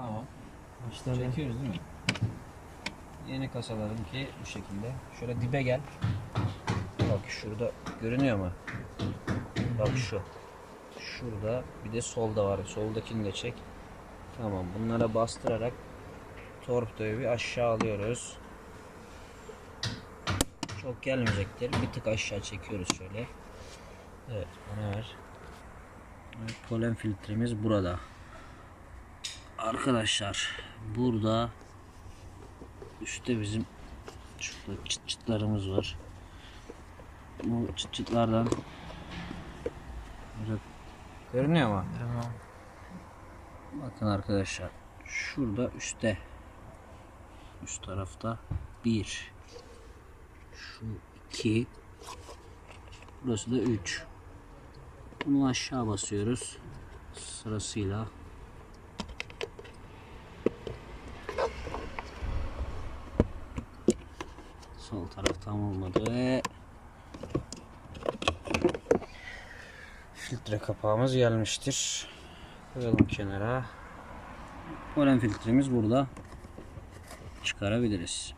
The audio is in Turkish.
Tamam. Başladı. Çekiyoruz değil mi? Yeni kasalarınki bu şekilde. Şöyle dibe gel. Bak şurada görünüyor mu? Bak şu. Şurada bir de solda var. Soldakini de çek. Tamam. Bunlara bastırarak torpidoyu bir aşağı alıyoruz. Çok gelmeyecektir. Bir tık aşağı çekiyoruz şöyle. Evet. Bana ver. Evet, polen filtremiz burada. Arkadaşlar burada üstte bizim şurada çıt çıtlarımız var. Bu çıt çıtlardan görünüyor mu? Tamam. Bakın arkadaşlar şurada üstte üst tarafta bir şu iki burası da üç bunu aşağı basıyoruz sırasıyla sol taraf tam olmadı ve filtre kapağımız gelmiştir. Koyalım kenara. Polen filtremiz burada. Çıkarabiliriz.